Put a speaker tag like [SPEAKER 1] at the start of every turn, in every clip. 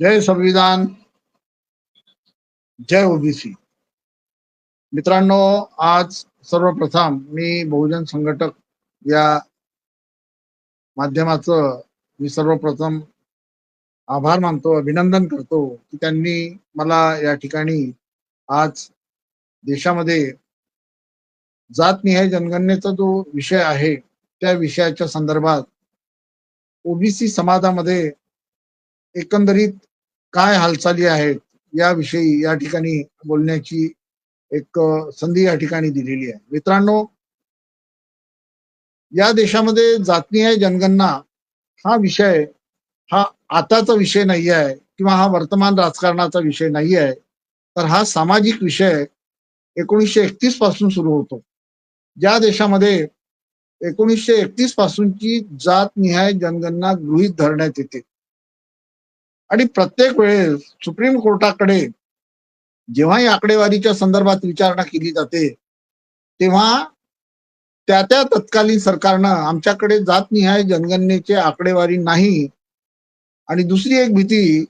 [SPEAKER 1] जय संविधान जय ओबीसी. मित्रांनो आज सर्वप्रथम मी बहुजन संघटक या माध्यमाचं मी सर्वप्रथम आभार मानतो अभिनंदन करतो की त्यांनी मला या ठिकाणी आज देशामध्ये जातनिहाय जनगणनेचा जो विषय आहे त्या विषयाच्या संदर्भात ओबीसी समाजामध्ये एकंदरीत काय हालचाली आहेत याविषयी या ठिकाणी बोलण्याची एक संधी या ठिकाणी दिलेली आहे. मित्रांनो या देशामध्ये जातनीय जनगणना हा विषय हा आताचा विषय नाही आहे किंवा हा वर्तमान राजकारणाचा विषय नाही आहे तर हा सामाजिक विषय एकोणीसशे एकतीसपासून सुरू होतो. ज्या देशामध्ये एकोणीसशे एकतीस पासूनची जातनिहाय जनगणना गृहीत धरण्यात येते. आणि प्रत्येक वेळेस सुप्रीम कोर्टाकडे जेव्हा या आकडेवारीच्या संदर्भात विचारणा केली जाते तेव्हा त्या त्या तत्कालीन सरकारनं आमच्याकडे जातनिहाय जनगणनेचे आकडेवारी नाही. आणि दुसरी एक भीती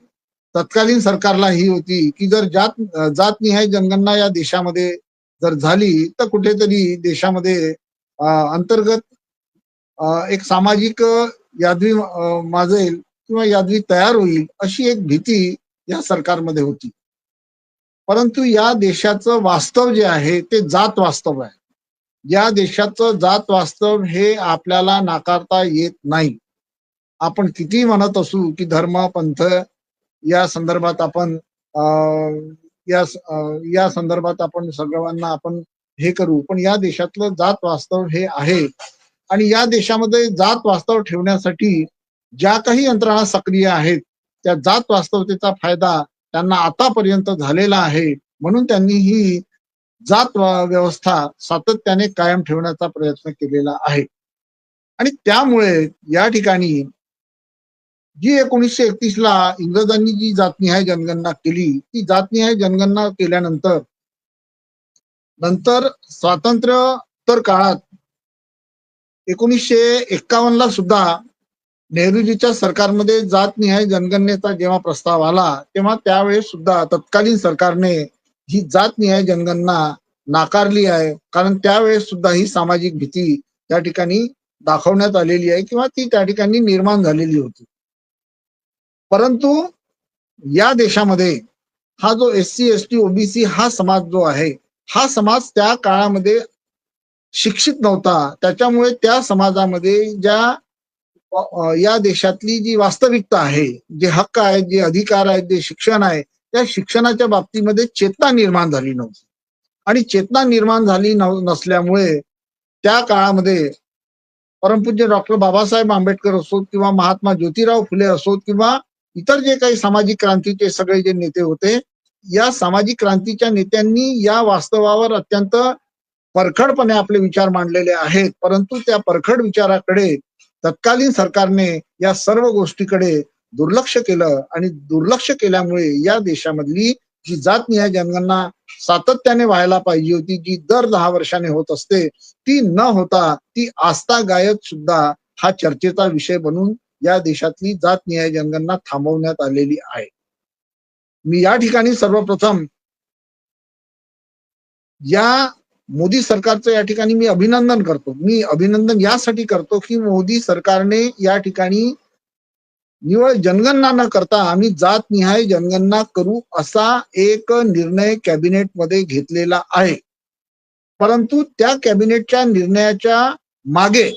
[SPEAKER 1] तत्कालीन सरकारला ही होती की जर जात जातनिहाय जनगणना या देशामध्ये जर झाली तर कुठेतरी देशामध्ये अंतर्गत एक सामाजिक यादवी माजेल. किंवा यादवी तयार होईल अशी एक भीती या सरकारमध्ये होती. परंतु या देशाचं वास्तव जे आहे ते जात वास्तव आहे. या देशाचं जात वास्तव हे आपल्याला नाकारता येत नाही. आपण किती म्हणत असू की धर्म पंथ या संदर्भात आपण अं, या या संदर्भात आपण सर्वांना आपण हे करू. पण या देशातलं जात वास्तव हे आहे. आणि या देशामध्ये जात वास्तव ठेवण्यासाठी ज्या काही यंत्रणा सक्रिय आहेत त्या जात वास्तवतेचा फायदा त्यांना आतापर्यंत झालेला आहे. म्हणून त्यांनी ही जात व्यवस्था सातत्याने कायम ठेवण्याचा प्रयत्न केलेला आहे. आणि त्यामुळे या ठिकाणी जी एकोणीसशे एकतीस ला इंग्रजांनी जी जातनिहाय जनगणना केली ती जातनिहाय जनगणना केल्यानंतर नंतर स्वातंत्र्योत्तर काळात एकोणीसशे एक्कावन्न ला सुद्धा नेहरूजीच्या सरकारमध्ये जातनिहाय जनगणनेचा जेव्हा प्रस्ताव आला तेव्हा त्यावेळेस सुद्धा तत्कालीन सरकारने ही जातनिहाय जनगणना नाकारली आहे. कारण त्यावेळेस सुद्धा ही सामाजिक भीती त्या ठिकाणी दाखवण्यात आलेली आहे किंवा ती त्या ठिकाणी निर्माण झालेली होती. परंतु या देशामध्ये हा जो S C S T OBC हा समाज जो आहे हा समाज त्या काळामध्ये शिक्षित नव्हता. त्याच्यामुळे त्या समाजामध्ये ज्या या देशातली जी वास्तविकता आहे जे हक्क आहेत जे अधिकार आहेत जे शिक्षण आहे त्या शिक्षणाच्या बाबतीमध्ये चेतना निर्माण झाली नव्हती. आणि चेतना निर्माण झाली नसल्यामुळे त्या काळामध्ये परमपूज्य डॉक्टर बाबासाहेब आंबेडकर असोत किंवा महात्मा ज्योतिराव फुले असोत किंवा इतर जे काही सामाजिक क्रांतीचे सगळे जे नेते होते या सामाजिक क्रांतीच्या नेत्यांनी या वास्तवावर अत्यंत परखडपणे आपले विचार मांडलेले आहेत. परंतु त्या परखड विचाराकडे तत्कालीन सरकारने या सर्व गोष्टीकडे दुर्लक्ष केलं आणि दुर्लक्ष केल्यामुळे या देशामधली जी जात निहाय जनगणना सातत्याने व्हायला पाहिजे होती जी दर दहा वर्षाने होत असते ती न होता ती आस्था गायत सुद्धा हा चर्चेचा विषय बनून या देशातली जात निहाय जनगणना थांबवण्यात आलेली आहे. मी या ठिकाणी सर्वप्रथम या मोदी सरकारचं या ठिकाणी मी अभिनंदन करतो. मी अभिनंदन यासाठी करतो की मोदी सरकारने या ठिकाणी निवळ जनगणना न करता आम्ही जात निहाय जनगणना करू असा एक निर्णय कॅबिनेटमध्ये घेतलेला आहे. परंतु त्या कॅबिनेटच्या निर्णयाच्या मागे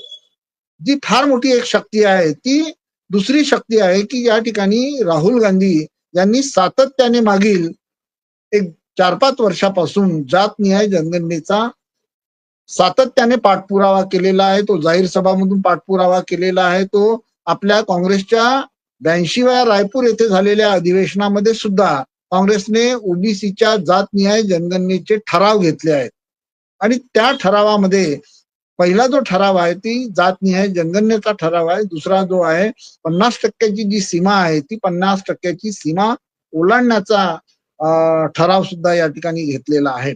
[SPEAKER 1] जी फार मोठी एक शक्ती आहे ती दुसरी शक्ती आहे की या ठिकाणी राहुल गांधी यांनी सातत्याने मागील एक चार पाच वर्षापासून जात निहाय जनगणनेचा सातत्याने पाठपुरावा केलेला आहे. तो जाहीर सभामधून पाठपुरावा केलेला आहे. तो आपल्या काँग्रेसच्या ब्याऐंशीव्या रायपूर येथे झालेल्या अधिवेशनामध्ये सुद्धा काँग्रेसने ओबीसीच्या जातनिहाय जनगणनेचे ठराव घेतले आहेत. आणि त्या ठरावामध्ये पहिला जो ठराव आहे ती जातनिहाय जनगणनेचा ठराव आहे. दुसरा जो आहे पन्नास टक्क्याची जी सीमा आहे ती पन्नास टक्क्याची सीमा ओलांडण्याचा ठराव सुद्धा या ठिकाणी घेतलेला आहे.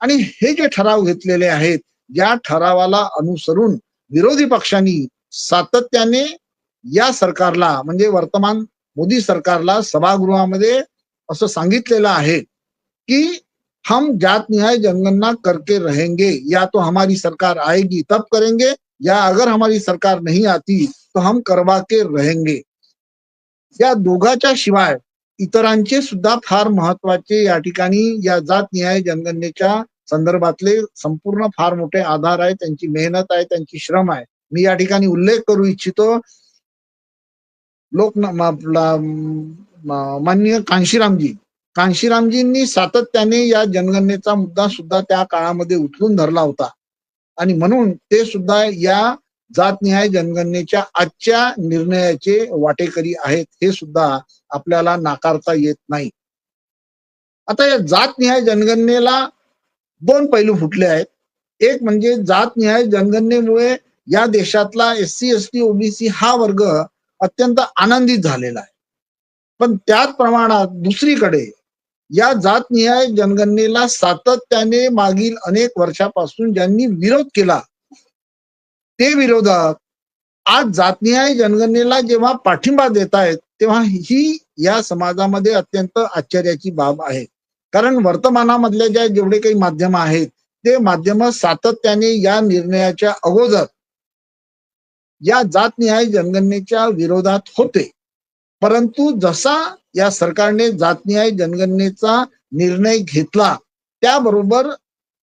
[SPEAKER 1] आणि हे जे ठराव घेतलेले आहेत या ठरावाला अनुसरून विरोधी पक्षांनी सातत्याने या सरकारला म्हणजे वर्तमान मोदी सरकारला सभागृहामध्ये असं सांगितलेलं आहे की हम जात न्याय जनगणना करके रहेंगे या तो हमारी सरकार आएगी तब करेंगे या अगर हमारी सरकार नहीं आती तो हम करवा के रहेंगे. या दोघाच्या शिवाय इतरांचे सुद्धा फार महत्त्वाचे या ठिकाणी या जात न्याय जनगणनेच्या संदर्भातले संपूर्ण फार मोठे आधार आहे त्यांची मेहनत आहे त्यांची श्रम आहे. मी या ठिकाणी उल्लेख करू इच्छितो. लोक मान्य आपला कांशीरामजी. कांशीरामजींनी सातत्याने या जनगणनेचा मुद्दा सुद्धा त्या काळामध्ये उचलून धरला होता. आणि म्हणून ते सुद्धा या जातनिहाय जनगणनेच्या आजच्या निर्णयाचे वाटेकरी आहेत हे सुद्धा आपल्याला नाकारता येत नाही. आता या जातनिहाय जनगणनेला दोन पैलू फुटले आहेत. एक म्हणजे जातनिहाय जनगणनेमुळे या देशातला S C S T OBC हा वर्ग अत्यंत आनंदित झालेला आहे. पण त्याच प्रमाणात दुसरीकडे या जातनिहाय जनगणनेला सातत्याने मागील अनेक वर्षापासून ज्यांनी विरोध केला ते विरोधक आज जातनिहाय जनगणनेला जेव्हा पाठिंबा देत आहेत तेव्हा ही या समाजामध्ये अत्यंत आश्चर्याची बाब आहे. कारण वर्तमानामधल्या ज्या जेवढे काही माध्यम आहेत ते माध्यम सातत्याने या निर्णयाच्या अगोदर या जातनिहाय जनगणनेच्या विरोधात होते. परंतु जसा या सरकारने जातनिहाय जनगणनेचा निर्णय घेतला त्याबरोबर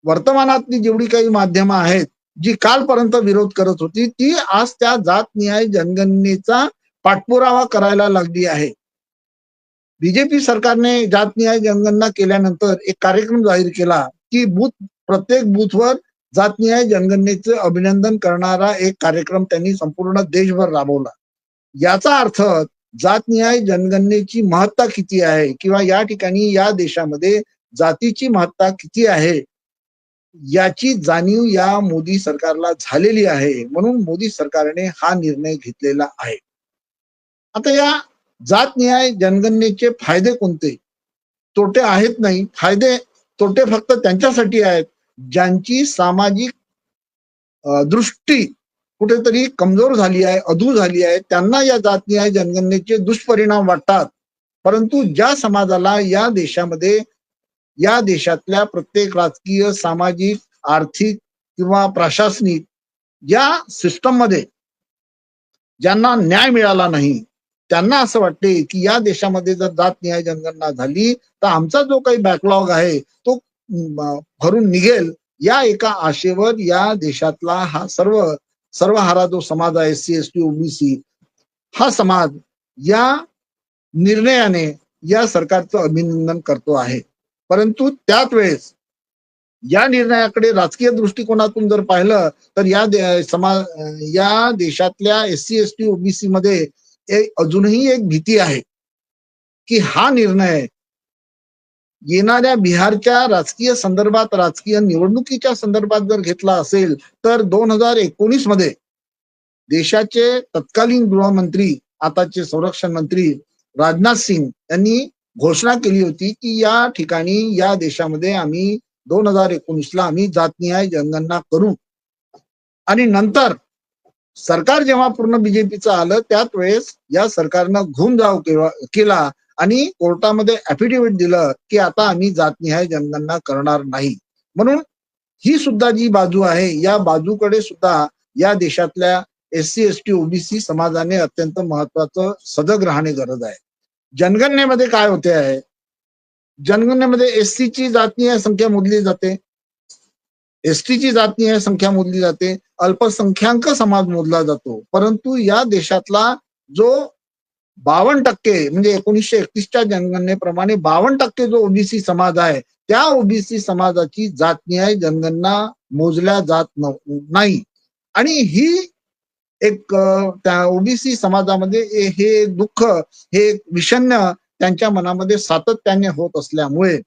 [SPEAKER 1] वर्तमानातली जेवढी काही माध्यमं आहेत जी कालपर्यंत विरोध करत होती ती आज त्या जातनिहाय जनगणनेचा पाठपुरावा करायला लागली आहे. बीजेपी सरकारने जातनिहाय जनगणना केल्यानंतर एक कार्यक्रम जाहीर केला की बूथ प्रत्येक बूथवर जातनिहाय जनगणनेचे अभिनंदन करणारा एक कार्यक्रम त्यांनी संपूर्ण देशभर राबवला. याचा अर्थ जातनिहाय जनगणनेची महत्ता किती आहे? किंवा या ठिकाणी या देशामध्ये जातीची महत्ता किती आहे? याची जाणीव या मोदी सरकारला झालेली आहे म्हणून मोदी सरकारने हा निर्णय घेतलेला आहे. आता या जात न्याय जनगणनेचे फायदे कोणते? तोटे आहेत नाही. फायदे तोटे फक्त त्यांच्यासाठी आहेत ज्यांची सामाजिक दृष्टी कुठेतरी कमजोर झाली आहे अधू झाली आहे त्यांना या जातनिहाय जनगणनेचे दुष्परिणाम वाटतात. परंतु ज्या समाजाला या देशामध्ये या देशातल्या प्रत्येक राजकीय सामाजिक आर्थिक किंवा प्रशासनिक या सिस्टममध्ये ज्यांना न्याय मिळाला नाही त्यांना असं वाटते की या देशामध्ये जर जात न्याय जनगणना झाली तर आमचा जो काही बॅकलॉग आहे तो भरून निघेल. या एका आशेवर या देशातला हा सर्व सर्वहारा जो समाज आहे S C S T OBC हा समाज या निर्णयाने या सरकारचं अभिनंदन करतो आहे. परंतु त्याच वेळेस या निर्णयाकडे राजकीय दृष्टिकोनातून जर पाहिलं तर या दे- समाज या देशातल्या S C S T OBC मध्ये अजूनही एक भीती आहे की हा निर्णय येणाऱ्या बिहारच्या राजकीय संदर्भात राजकीय निवडणुकीच्या संदर्भात जर घेतला असेल तर दोन हजार एकोणीसमध्ये देशाचे तत्कालीन गृहमंत्री आताचे संरक्षण मंत्री राजनाथ सिंग यांनी घोषणा केली होती की या ठिकाणी या देशामध्ये आम्ही दोन हजार एकोणीसला आम्ही जातनिहाय जनगणना करू. आणि नंतर सरकार जेव्हा पूर्ण बीजेपीचं आलं त्याच वेळेस या सरकारनं घुम जाव केला आणि कोर्टामध्ये अफिडेव्हिट दिलं की आता आम्ही जातनिहाय जनगणना करणार नाही. म्हणून ही सुद्धा जी बाजू आहे या बाजूकडे सुद्धा या देशातल्या S C S T OBC समाजाने अत्यंत महत्वाचं सजग राहणे गरज आहे. जनगणनेमध्ये काय होते आहे? जनगणनेमध्ये एस ची जातीय संख्या मोजली जाते. एसटीची ची जातीय संख्या मोजली जाते. अल्पसंख्याक समाज मोजला जातो. परंतु या देशातला जो बावन्न टक्के म्हणजे एकोणीसशे एकतीसच्या जनगणनेप्रमाणे बावन्न टक्के जो ओबीसी समाज आहे त्या ओबीसी समाजाची जातनीय जनगणना मोजल्या जात नाही. आणि ही एक त्या ओबीसी समाजामध्ये हे दुःख हे एक विषण्ण त्यांच्या मनामध्ये सातत्याने होत असल्यामुळे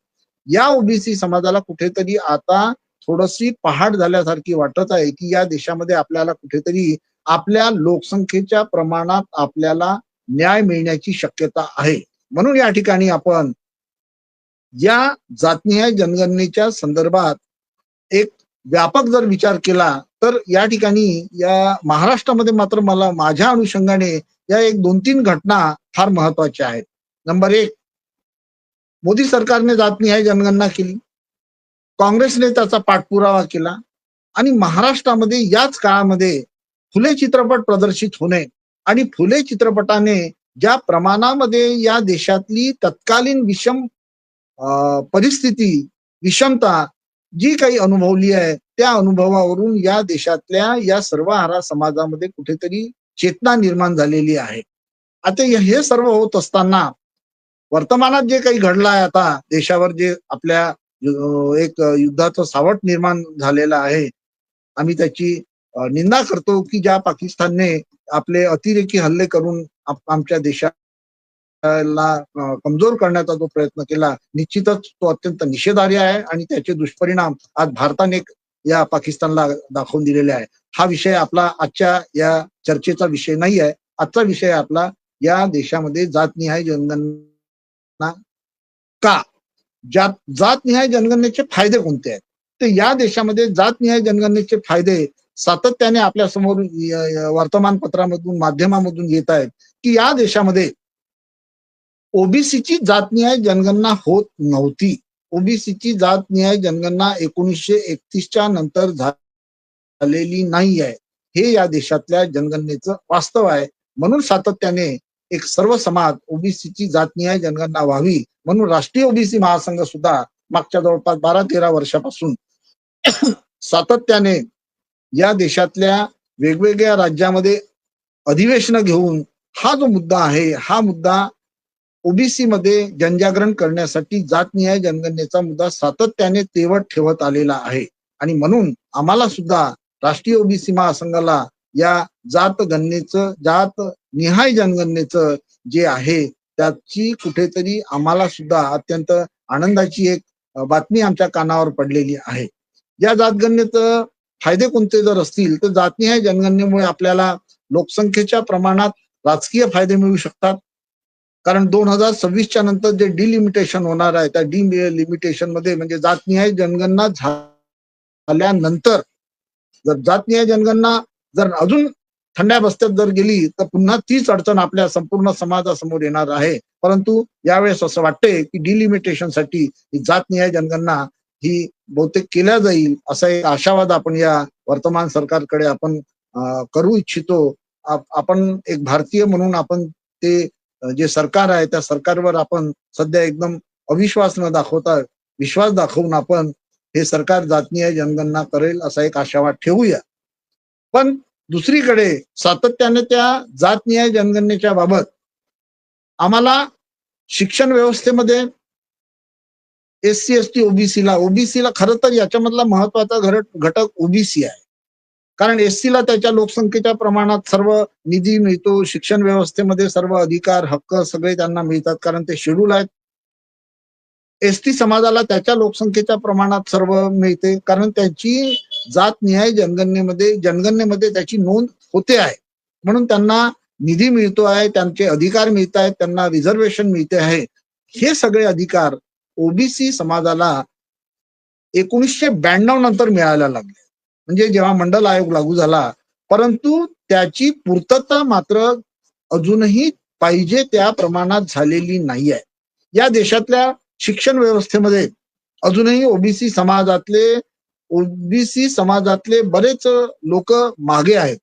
[SPEAKER 1] या ओबीसी समाजाला कुठेतरी आता थोडीशी पहाट झाल्यासारखी वाटत आहे की या देशामध्ये आपल्याला कुठेतरी आपल्या लोकसंख्येच्या प्रमाणात आपल्याला न्याय मिळण्याची शक्यता आहे. म्हणून या ठिकाणी आपण या जातनिहाय जनगणनेच्या संदर्भात एक व्यापक जर विचार केला तर या ठिकाणी या महाराष्ट्रामध्ये मात्र मला माझ्या अनुषंगाने या एक दोन तीन घटना फार महत्त्वाच्या आहेत. नंबर एक मोदी सरकारने जातनिहाय जनगणना केली. काँग्रेसने त्याचा पाठपुरावा केला. आणि महाराष्ट्रामध्ये याच काळामध्ये फुले चित्रपट प्रदर्शित होणे आणि फुले चित्रपटाने ज्या प्रमाणामध्ये या देशातली तत्कालीन विषम अं, परिस्थिती विषमता जी काही अनुभवली आहे त्या अनुभवावरून या देशातल्या या सर्वहारा समाजामध्ये कुठेतरी चेतना निर्माण झालेली आहे. आता हे- सर्व होत असताना वर्तमानात जे काही घडलं आहे आता देशावर जे आपल्या एक युद्धाचं सावट निर्माण झालेलं आहे आम्ही त्याची निंदा करतो की ज्या पाकिस्तानने आपले अतिरेकी हल्ले करून आमच्या देशात ला कमजोर करण्याचा जो प्रयत्न केला निश्चितच तो अत्यंत निषेधार्ह आहे आणि त्याचे दुष्परिणाम आज भारताने या पाकिस्तानला दाखवून दिलेले आहे. हा विषय आपला आजच्या या चर्चेचा विषय नाही आहे. आजचा विषय आपला या देशामध्ये जातनिहाय जनगणना का? जात जातनिहाय जनगणनेचे फायदे कोणते आहेत? तर या देशामध्ये जातनिहाय जनगणनेचे फायदे सातत्याने आपल्यासमोर वर्तमानपत्रामधून माध्यमामधून येत आहेत की या देशामध्ये ओबीसीची जातनिहाय जनगणना होत नव्हती. ओबीसीची जातनिहाय जनगणना एकोणीसशे एकतीसच्या नंतर झालेली नाही आहे. हे या देशातल्या जनगणनेचं वास्तव आहे. म्हणून सातत्याने एक सर्व समाज ओबीसीची जातनिहाय जनगणना व्हावी म्हणून राष्ट्रीय ओबीसी महासंघ सुद्धा मागच्या जवळपास बारा तेरा वर्षापासून सातत्याने या देशातल्या वेगवेगळ्या राज्यामध्ये अधिवेशनं घेऊन हा जो मुद्दा आहे हा मुद्दा ओबीसी मध्ये जनजागरण करण्यासाठी जातनिहाय जनगणनेचा मुद्दा सातत्याने तेवत ठेवत आलेला आहे. आणि म्हणून आम्हाला सुद्धा राष्ट्रीय ओबीसी महासंघाला या जात गणनेचं जात निहाय जनगणनेचं जे आहे त्याची कुठेतरी आम्हाला सुद्धा अत्यंत आनंदाची एक बातमी आमच्या कानावर पडलेली आहे. या जातगणनेचं फायदे कोणते जर असतील तर जातनिहाय जनगणनेमुळे आपल्याला लोकसंख्येच्या प्रमाणात राजकीय फायदे मिळू शकतात. कारण दोन हजार सव्वीसच्या नंतर जे डिलिमिटेशन होणार आहे त्या डिलिमिटेशनमध्ये म्हणजे जातनिहाय जनगणना झाल्यानंतर जर जातनिहाय जनगणना जर अजून थंड्या बस्त्यात जर गेली तर पुन्हा तीच अडचण आपल्या संपूर्ण समाजासमोर येणार आहे. परंतु यावेळेस असं वाटतंय की डिलिमिटेशनसाठी ही जातनिहाय जनगणना ही बहुतेक केल्या जाईल असा एक आशावाद आपण या वर्तमान सरकारकडे आपण करू इच्छितो. आपण एक भारतीय म्हणून आपण ते जे सरकार आहे त्या सरकारवर आपण सध्या एकदम अविश्वास न दाखवता विश्वास दाखवून आपण हे सरकार जातनीय जनगणना करेल असा एक आशावाद ठेवूया. पण दुसरीकडे सातत्याने त्या जातनिहाय जनगणनेच्या बाबत आम्हाला शिक्षण व्यवस्थेमध्ये एस सी एस टी ओबीसीला ओबीसीला खरं तर याच्यामधला महत्त्वाचा घटक घटक ओबीसी आहे. कारण एससीला त्याच्या लोकसंख्येच्या प्रमाणात सर्व निधी मिळतो शिक्षण व्यवस्थेमध्ये सर्व अधिकार हक्क सगळे त्यांना मिळतात कारण ते शेड्यूल आहेत. एसटी समाजाला त्याच्या लोकसंख्येच्या प्रमाणात सर्व मिळते कारण त्याची जात निहाय जनगणनेमध्ये जनगणनेमध्ये त्याची नोंद होते आहे. म्हणून त्यांना निधी मिळतो आहे त्यांचे अधिकार मिळत आहेत त्यांना रिझर्वेशन मिळते आहे. हे सगळे अधिकार ओबीसी समाजाला एकोणीसशे ब्याण्णव नंतर मिळायला लागले. म्हणजे जेव्हा मंडल आयोग लागू झाला परंतु त्याची पूर्तता मात्र अजूनही पाहिजे त्या प्रमाणात झालेली नाही आहे या देशातल्या शिक्षण व्यवस्थेमध्ये अजूनही ओबीसी समाजातले ओबीसी समाजातले बरेच लोक मागे आहेत.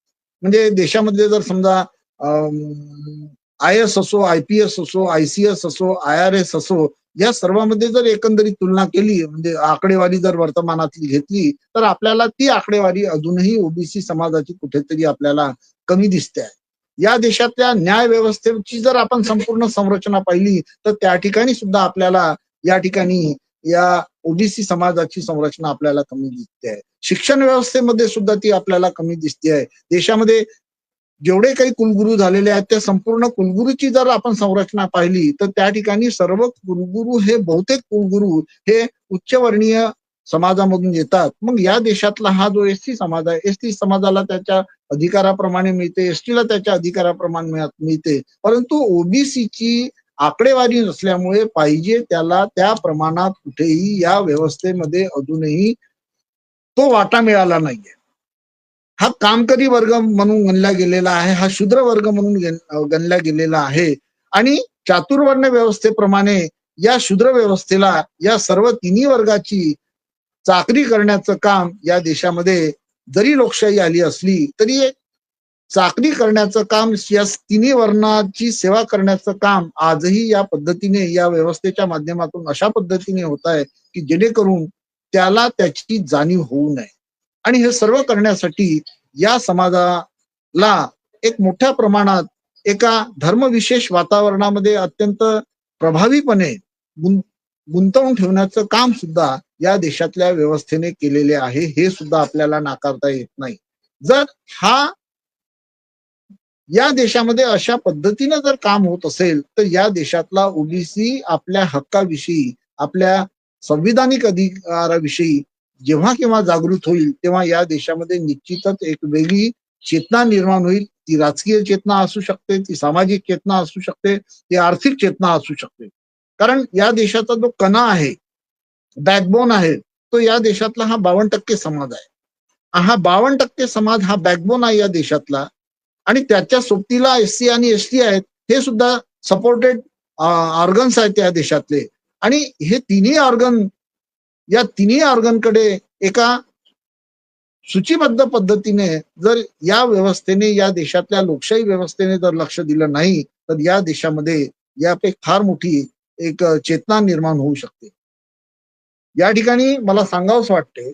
[SPEAKER 1] म्हणजे देशामध्ये जर समजा आय एस असो आय पी एस असो आय सी एस असो आय आर एस असो या सर्वांमध्ये जर एकंदरीत तुलना केली म्हणजे आकडेवारी जर वर्तमानातली घेतली तर आपल्याला ती आकडेवारी अजूनही ओबीसी समाजाची कुठेतरी आपल्याला कमी दिसते आहे. या देशातल्या न्याय व्यवस्थेची जर आपण संपूर्ण संरचना पाहिली तर त्या ठिकाणी सुद्धा आपल्याला या ठिकाणी या ओबीसी समाजाची संरचना आपल्याला कमी दिसते आहे. शिक्षण व्यवस्थेमध्ये सुद्धा ती आपल्याला कमी दिसते आहे. देशामध्ये जेवढे काही कुलगुरू झालेले आहेत त्या संपूर्ण कुलगुरूची जर आपण संरचना पाहिली तर त्या ठिकाणी सर्व कुलगुरू हे बहुतेक कुलगुरू हे उच्चवर्णीय समाजामधून येतात. मग या देशातला हा जो एसटी समाज आहे एसटी समाजाला त्याच्या अधिकाराप्रमाणे मिळते एसटीला त्याच्या अधिकाराप्रमाणे मिळते. परंतु ओबीसीची आकडेवारी नसल्यामुळे पाहिजे त्याला त्या प्रमाणात कुठेही या व्यवस्थेमध्ये अजूनही तो वाटा मिळाला नाहीये. हा कामकरी वर्ग म्हणून गणला गेलेला आहे हा शूद्र वर्ग म्हणून गणला गेलेला आहे. आणि चातुर्वर्ण व्यवस्थेप्रमाणे या शूद्र व्यवस्थेला या सर्व तिन्ही वर्गाची चाकरी करण्याचं काम या देशामध्ये जरी लोकशाही आली असली तरी एक चाकरी करण्याचं काम या तिन्ही वर्णाची सेवा करण्याचं काम आजही या पद्धतीने या व्यवस्थेच्या माध्यमातून अशा पद्धतीने होत आहे की जेणेकरून त्याला त्याची जाणीव होऊ नये. आणि हे सर्व करण्यासाठी या समाजाला एक मोठ्या प्रमाणात एका धर्मविशेष वातावरणामध्ये अत्यंत प्रभावीपणे गुं गुंतवून ठेवण्याचं काम सुद्धा या देशातल्या व्यवस्थेने केलेले आहे हे सुद्धा आपल्याला नाकारता येत नाही. जर हा या देशामध्ये अशा पद्धतीनं जर काम होत असेल तर या देशातला ओबीसी आपल्या हक्काविषयी आपल्या संविधानिक अधिकाराविषयी जेव्हा केव्हा जागृत होईल तेव्हा या देशामध्ये निश्चितच एक वेगळी चेतना निर्माण होईल. ती राजकीय चेतना असू शकते ती सामाजिक चेतना असू शकते ती आर्थिक चेतना असू शकते. कारण या देशाचा जो कणा आहे बॅकबोन आहे तो या देशातला हा बावन्न टक्के समाज आहे. हा बावन्न टक्के समाज हा बॅकबोन आहे या देशातला. आणि त्याच्या सोबतीला एस सी आणि एस टी आहेत हे सुद्धा सपोर्टेड ऑर्गन्स आहेत या देशातले. आणि हे तिन्ही ऑर्गन या तिन्ही ऑर्गनकडे एका सूचीबद्ध पद्धतीने जर या व्यवस्थेने या देशातल्या लोकशाही व्यवस्थेने जर लक्ष दिलं नाही तर या देशामध्ये यापैकी फार मोठी एक चेतना निर्माण होऊ शकते. या ठिकाणी मला सांगावंच वाटते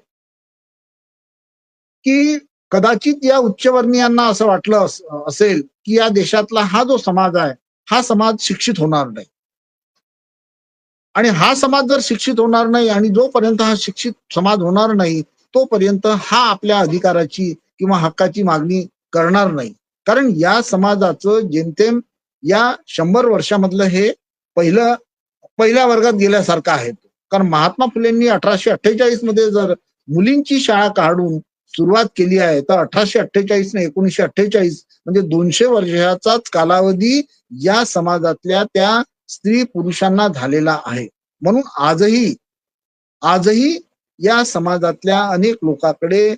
[SPEAKER 1] की कदाचित या उच्चवर्णीयांना असं वाटलं असेल की या देशातला हा जो समाज आहे हा समाज शिक्षित होणार नाही. आणि हा समाज जर शिक्षित होणार नाही आणि जोपर्यंत हा शिक्षित समाज होणार नाही तोपर्यंत हा आपल्या अधिकाराची किंवा हक्काची मागणी करणार नाही. कारण या समाजाचं जेमतेम या शंभर वर्षामधलं हे पहिलं पहिल्या वर्गात गेल्यासारखं आहे कारण महात्मा फुलेंनी अठराशे अठ्ठेचाळीसमध्ये जर मुलींची शाळा काढून सुरुवात केली आहे तर अठराशे अठ्ठेचाळीस ने एकोणीशे अठ्ठेचाळीस म्हणजे दोनशे वर्षाचाच कालावधी या समाजातल्या त्या स्त्री पुरुषांना झालेला आहे. म्हणून आजही आजही या समाजातल्या अनेक लोकांकडे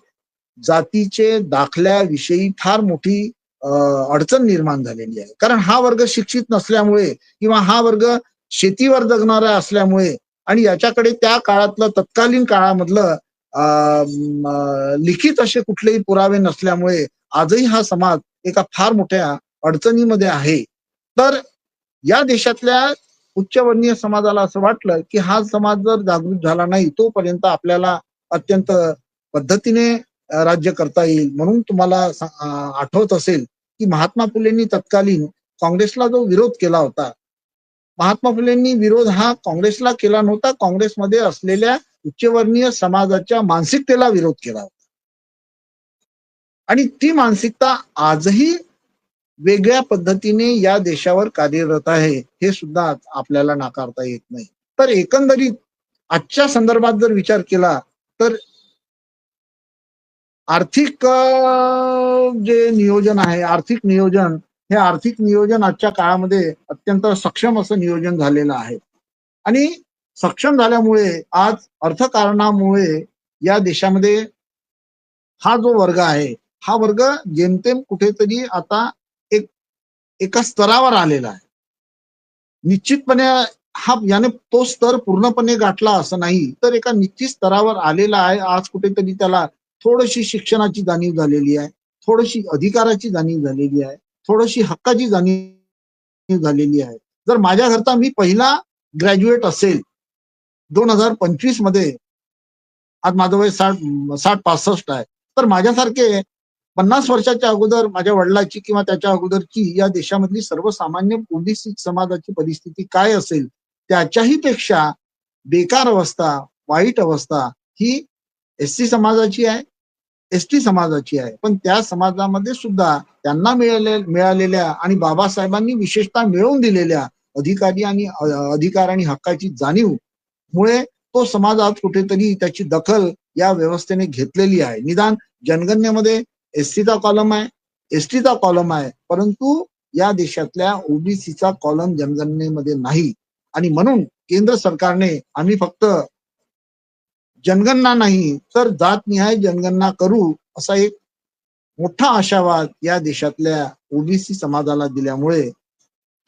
[SPEAKER 1] जातीचे दाखल्याविषयी फार मोठी अडचण निर्माण झालेली आहे. कारण हा वर्ग शिक्षित नसल्यामुळे किंवा हा वर्ग शेतीवर जगणारा असल्यामुळे आणि याच्याकडे त्या काळातलं तत्कालीन काळामधलं लिखित असे कुठलेही पुरावे नसल्यामुळे आजही हा समाज एका फार मोठ्या अडचणीमध्ये आहे. तर या देशातल्या उच्चवर्णीय समाजाला असं वाटलं की हा समाज जर जागृत झाला नाही तोपर्यंत आपल्याला अत्यंत पद्धतीने राज्य करता येईल. म्हणून तुम्हाला आठवत असेल की महात्मा फुलेंनी तत्कालीन काँग्रेसला जो विरोध केला होता महात्मा फुलेंनी विरोध हा काँग्रेसला केला नव्हता. काँग्रेसमध्ये असलेल्या उच्चवर्णीय समाजाच्या मानसिकतेला विरोध केला होता. आणि ती मानसिकता आजही वेगळ्या पद्धतीने या देशावर कार्यरत आहे हे सुद्धा आपल्याला नाकारता येत नाही. तर एकंदरीत आजच्या संदर्भात जर विचार केला तर आर्थिक जे नियोजन आहे आर्थिक नियोजन हे आर्थिक नियोजन आजच्या काळामध्ये अत्यंत सक्षम असं नियोजन झालेलं आहे. आणि सक्षम झाल्यामुळे आज अर्थकारणामुळे या देशामध्ये हा जो वर्ग आहे हा वर्ग जेमतेम कुठेतरी आता एका स्तरावर आलेला आहे. निश्चितपणे हा याने तो स्तर पूर्णपणे गाठला असं नाही तर एका निश्चित स्तरावर आलेला आहे. आज कुठेतरी त्याला थोडीशी शिक्षणाची जाणीव झालेली आहे थोडीशी अधिकाराची जाणीव झालेली आहे थोडीशी हक्काची जाणीव झालेली आहे. जर माझ्या घरचा मी पहिला ग्रॅज्युएट असेल दोन हजार पंचवीसमध्ये आज माझं वय साठ साठ पासष्ट आहे तर माझ्यासारखे पन्नास वर्षाच्या अगोदर माझ्या वडिलाची किंवा त्याच्या अगोदरची या देशामधली सर्वसामान्य ओबीसी समाजाची परिस्थिती काय असेल त्याच्याही पेक्षा बेकार अवस्था वाईट अवस्था ही एस सी समाजाची आहे एस टी समाजाची आहे. पण त्या समाजामध्ये सुद्धा त्यांना मिळाले मिळालेल्या आणि बाबासाहेबांनी विशेषतः मिळवून दिलेल्या अधिकारी आणि अधिकार आणि हक्काची जाणीव मुळे तो समाज आज कुठेतरी त्याची दखल या व्यवस्थेने घेतलेली आहे. निदान जनगणनेमध्ये एसटीचा कॉलम आहे. एसटीचा कॉलम आहे. परंतु या देशातल्या ओबीसीचा कॉलम जनगणनेमध्ये नाही. आणि म्हणून केंद्र सरकारने आम्ही फक्त जनगणना नाही तर जातनिहाय जनगणना करू असा एक मोठा आशावाद या देशातल्या ओबीसी समाजाला दिल्यामुळे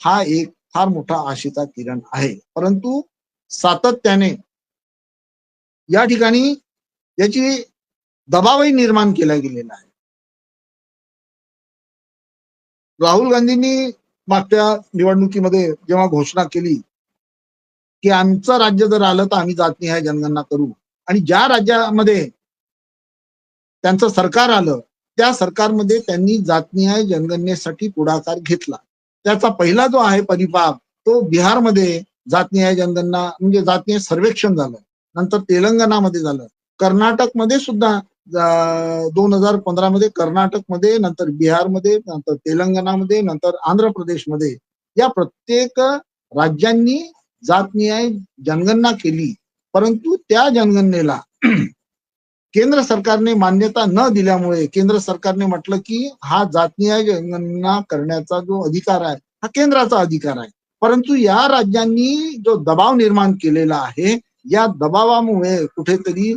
[SPEAKER 1] हा एक फार मोठा आशेचा किरण आहे. परंतु सातत्याने या ठिकाणी याची दबावही निर्माण केला गेलेला आहे राहुल गांधींनी मागच्या निवडणुकीमध्ये जेव्हा घोषणा केली की आमचं राज्य जर आलं तर आम्ही जातनिहाय जनगणना करू. आणि ज्या राज्यामध्ये त्यांचं सरकार आलं त्या सरकारमध्ये त्यांनी जातनिहाय जनगणनेसाठी पुढाकार घेतला. त्याचा पहिला जो आहे परिपाक तो बिहारमध्ये जातनिहाय जनगणना म्हणजे जातनिहाय सर्वेक्षण झालं. नंतर तेलंगणामध्ये झालं. कर्नाटकमध्ये सुद्धा दोन हजार पंधरा मध्ये कर्नाटकमध्ये नंतर बिहारमध्ये नंतर तेलंगणामध्ये नंतर आंध्र प्रदेशमध्ये या प्रत्येक राज्यांनी जातनिहाय जनगणना केली. परंतु त्या जनगणनेला केंद्र सरकारने मान्यता न दिल्यामुळे केंद्र सरकारने म्हटलं की हा जातनिहाय जनगणना करण्याचा जो अधिकार आहे हा केंद्राचा अधिकार आहे. परंतु या राज्यांनी जो दबाव निर्माण केलेला आहे या दबावामुळे कुठेतरी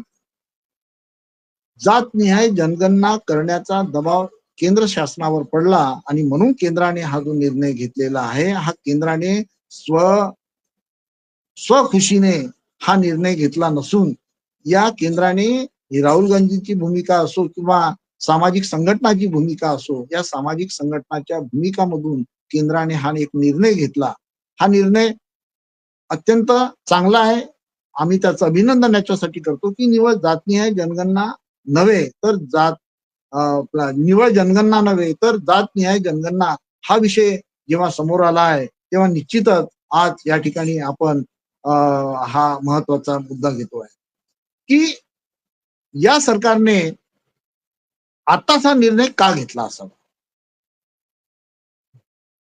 [SPEAKER 1] जातनिहाय जनगणना करण्याचा दबाव केंद्र शासनावर पडला आणि म्हणून केंद्राने हा जो निर्णय घेतलेला आहे हा केंद्राने स्व स्वखुशीने हा निर्णय घेतला नसून या केंद्राने राहुल गांधीची भूमिका असो किंवा सामाजिक संघटनाची भूमिका असो या सामाजिक संघटनाच्या भूमिकामधून केंद्राने हा एक निर्णय घेतला. हा निर्णय अत्यंत चांगला आहे. आम्ही त्याचं अभिनंदन याच्यासाठी करतो की निवड जातनिहाय जनगणना नव्हे तर जात निव्वळ जनगणना नव्हे तर जात न्याय जनगणना हा विषय जेव्हा समोर आला आहे तेव्हा निश्चितच आज या ठिकाणी आपण हा महत्त्वाचा मुद्दा घेतो आहे. की या सरकारने आताच हा निर्णय का घेतला असावा?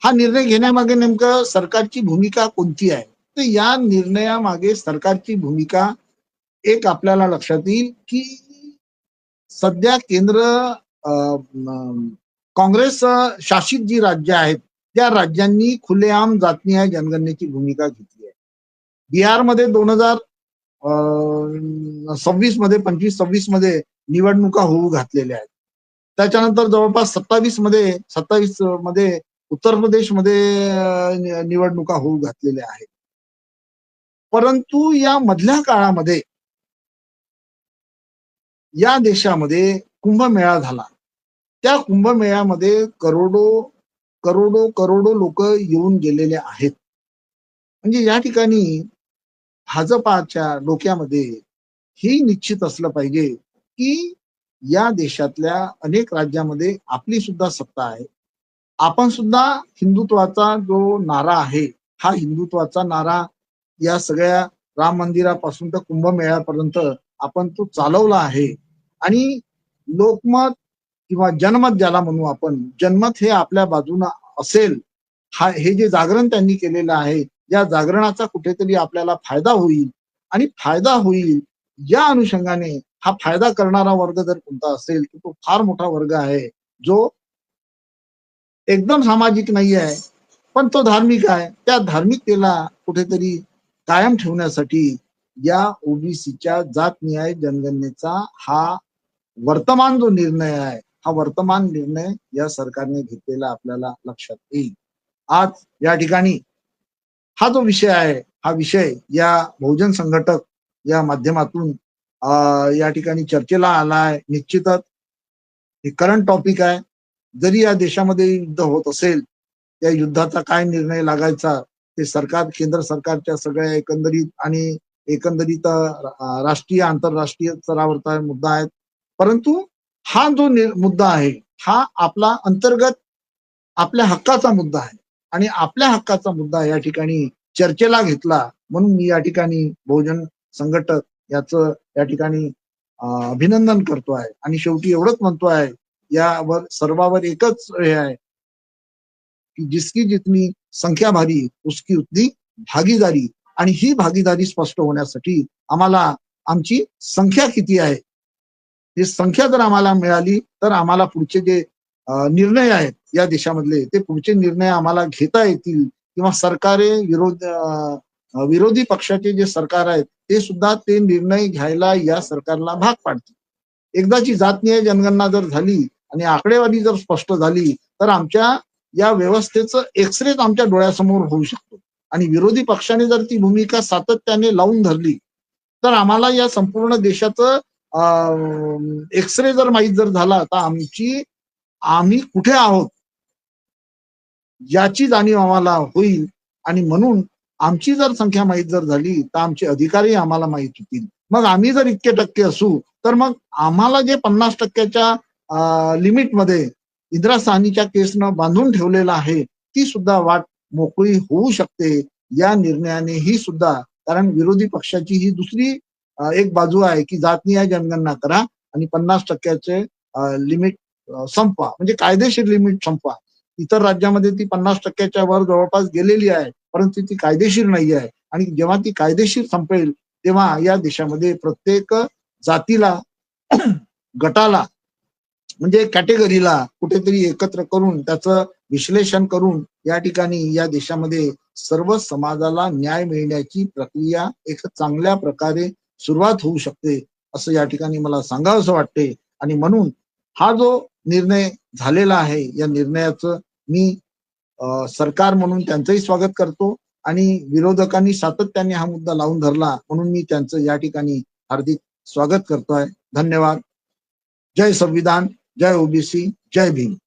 [SPEAKER 1] हा निर्णय घेण्यामागे नेमकं सरकारची भूमिका कोणती आहे? तर या निर्णयामागे सरकारची भूमिका एक आपल्याला लक्षात येईल की सध्या केंद्र काँग्रेस शासित जी राज्य आहेत त्या राज्यांनी खुलेआम जातनीय जनगणनेची भूमिका घेतली आहे. बिहारमध्ये दोन हजार सव्वीसमध्ये पंचवीस सव्वीसमध्ये निवडणुका होऊ घातलेल्या आहेत. त्याच्यानंतर जवळपास सत्तावीसमध्ये सत्तावीसमध्ये उत्तर प्रदेशमध्ये निवडणुका होऊ घातलेल्या आहेत. परंतु या मधल्या काळामध्ये या देशामध्ये कुंभमेळा झाला. त्या कुंभमेळ्यामध्ये करोडो करोडो करोडो लोक येऊन गेलेले आहेत. म्हणजे या ठिकाणी भाजपाच्या डोक्यामध्ये ही निश्चित असलं पाहिजे की या देशातल्या अनेक राज्यामध्ये आपली सुद्धा सत्ता आहे. आपण सुद्धा हिंदुत्वाचा जो नारा आहे हा हिंदुत्वाचा नारा या सगळ्या राम मंदिरापासून तर कुंभमेळ्यापर्यंत आपण तो चालवला आहे. आणि लोकमत किंवा जनमत ज्याला म्हणू आपण जनमत हे आपल्या बाजूनं असेल हा हे जे जागरण त्यांनी केलेलं आहे या जागरणाचा कुठेतरी आपल्याला फायदा होईल. आणि फायदा होईल या अनुषंगाने हा फायदा करणारा वर्ग जर कोणता असेल तर तो फार मोठा वर्ग आहे जो एकदम सामाजिक नाही आहे पण तो धार्मिक आहे. त्या धार्मिकतेला कुठेतरी कायम ठेवण्यासाठी या ओबीसीच्या जात न्याय जनगणनेचा हा वर्तमान जो निर्णय आहे हा वर्तमान निर्णय या सरकारने घेतलेला आपल्याला लक्षात येईल. आज या ठिकाणी हा जो विषय आहे हा विषय या बहुजन संघटक या माध्यमातून या ठिकाणी चर्चेला आला आहे. निश्चितच हे करंट टॉपिक आहे. जरी या देशामध्ये युद्ध होत असेल त्या युद्धाचा काय निर्णय लागायचा ते सरकार केंद्र सरकारच्या सगळ्या एकंदरीत आणि एकंदरीत राष्ट्रीय आंतरराष्ट्रीय स्तरावरचा मुद्दा आहे परंतु हा जो मुद्दा आहे हा आपला अंतर्गत आपल्या हक्काचा मुद्दा आहे. आणि आपल्या हक्काचा मुद्दा या ठिकाणी चर्चेला घेतला म्हणून मी या ठिकाणी बहुजन संघटक याचं या ठिकाणी अभिनंदन करतो आहे. आणि शेवटी एवढंच म्हणतो आहे यावर सर्वावर एकच हे आहे की जिसकी जितनी संख्या भारी उसकी उतनी भागीदारी आणि ही भागीदारी स्पष्ट होण्यासाठी आम्हाला आमची संख्या किती आहे? ही संख्या जर आम्हाला मिळाली तर आम्हाला पुढचे जे निर्णय आहेत या देशामधले ते पुढचे निर्णय आम्हाला घेता येतील किंवा सरकारे विरोध विरोधी पक्षाचे जे सरकार आहेत ते सुद्धा ते निर्णय घ्यायला या सरकारला भाग पाडतील. एकदाची जातनीय जनगणना जर झाली आणि आकडेवारी जर स्पष्ट झाली तर आमच्या या व्यवस्थेचं एक्सरेच आमच्या डोळ्यासमोर होऊ शकतो. आणि विरोधी पक्षाने जर ती भूमिका सातत्याने लावून धरली तर आम्हाला या संपूर्ण देशाचं एक्सरे जर माहीत जर झाला तर आमची आम्ही कुठे आहोत? याची जाणीव आम्हाला होईल. आणि म्हणून आमची जर संख्या माहीत जर झाली तर आमचे अधिकारी आम्हाला माहीत होतील. मग आम्ही जर इतके टक्के असू तर मग आम्हाला जे पन्नास टक्क्याच्या लिमिटमध्ये इंदिरा साहनीच्या केसनं बांधून ठेवलेलं आहे ती सुद्धा वाट मोकळी होऊ शकते या निर्णयाने ही सुद्धा कारण विरोधी पक्षाची ही दुसरी एक बाजू आहे की जातनीय जनगणना करा आणि पन्नास टक्क्याचे लिमिट संपवा. म्हणजे कायदेशीर लिमिट संपवा. इतर राज्यामध्ये ती पन्नास टक्क्याच्या वर जवळपास गेलेली आहे परंतु ती कायदेशीर नाही आहे आणि जेव्हा ती कायदेशीर संपेल तेव्हा या देशामध्ये प्रत्येक जातीला गटाला म्हणजे कॅटेगरीला कुठेतरी एकत्र करून त्याचं विश्लेषण करून या ठिकाणी या देशामध्ये सर्व समाजाला न्याय मिळण्याची प्रक्रिया एक चांगल्या प्रकारे सुरुवात होऊ शकते असं या ठिकाणी मला सांगावंसं वाटते आणि म्हणून हा जो निर्णय झालेला आहे या निर्णयाचं मी सरकार म्हणून त्यांचंही स्वागत करतो आणि विरोधकांनी सातत्याने हा मुद्दा लावून धरला म्हणून मी त्यांचं या ठिकाणी हार्दिक स्वागत करतोय. धन्यवाद. जय संविधान. जय ओबीसी जय भीम